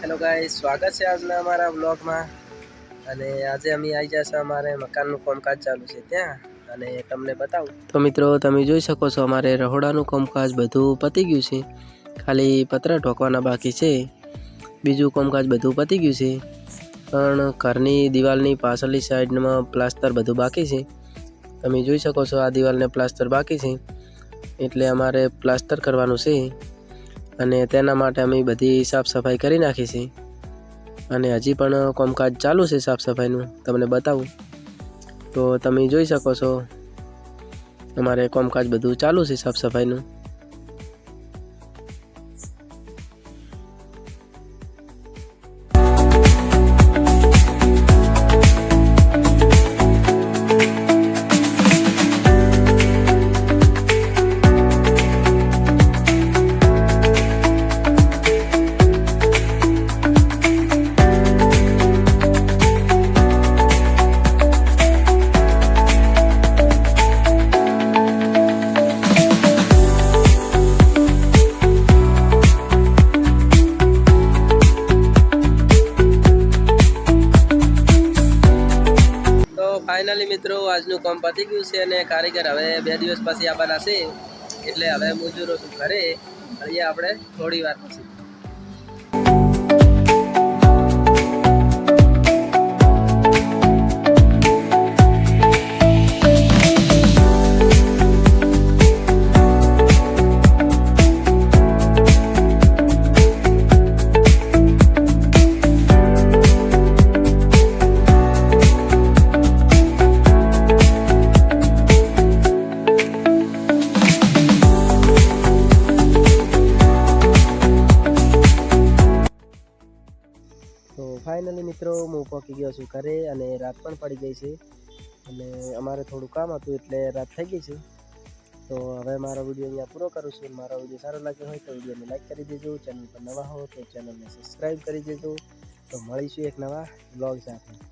Hello ગાઈ સ્વાગત છે આજના અમારા બ્લોગમાં અને આજે અમે આવી જશે અમારે મકાનનું કામકાજ ચાલુ છે ત્યાં. અને તમને બતાવું. તો મિત્રો, તમે જોઈ શકો છો અમારે રહોડાનું કામકાજ બધું પતી ગયું છે. ખાલી પતરા ઠોકવાના બાકી છે. બીજું કામકાજ બધું પતી ગયું છે. પણ ઘરની દિવાલની પાછળની સાઈડમાં પ્લાસ્ટર બધું બાકી છે. તમે જોઈ શકો છો આ દિવાલને પ્લાસ્ટર બાકી છે. એટલે અમારે પ્લાસ્ટર કરવાનું છે. અને તેના માટે અમે બધી સાફ સફાઈ કરી નાખી અને હજી પણ કોમકાજ ચાલુ છે સાફ સફાઈનું. તમને બતાવું. તો તમે જોઈ શકો છો, અમારે કોમકાજ બધું ચાલુ છે સાફ સફાઈનું. ફાઇનલી મિત્રો, આજનું કામ પતી ગયું છે અને કારીગર હવે બે દિવસ પછી આવવાના છે. એટલે હવે મજૂરો છું ઘરે. અહીંયા આપણે થોડી વાર પછી. ફાઇનલી મિત્રો, હું પહોંચી ગયો છું ઘરે અને રાત પણ પડી ગઈ છે. અને અમારે થોડું કામ હતું એટલે રાત થઈ ગઈ છે. તો હવે મારો વીડિયો અહીંયા પૂરો કરું છું. મારો વીડિયો સારો લાગ્યો હોય તો વિડીયોને લાઈક કરી દેજો. ચેનલ પર નવા હો તો ચેનલને સબસ્ક્રાઈબ કરી દેજો. તો મળીશું એક નવા બ્લોગ સાથે.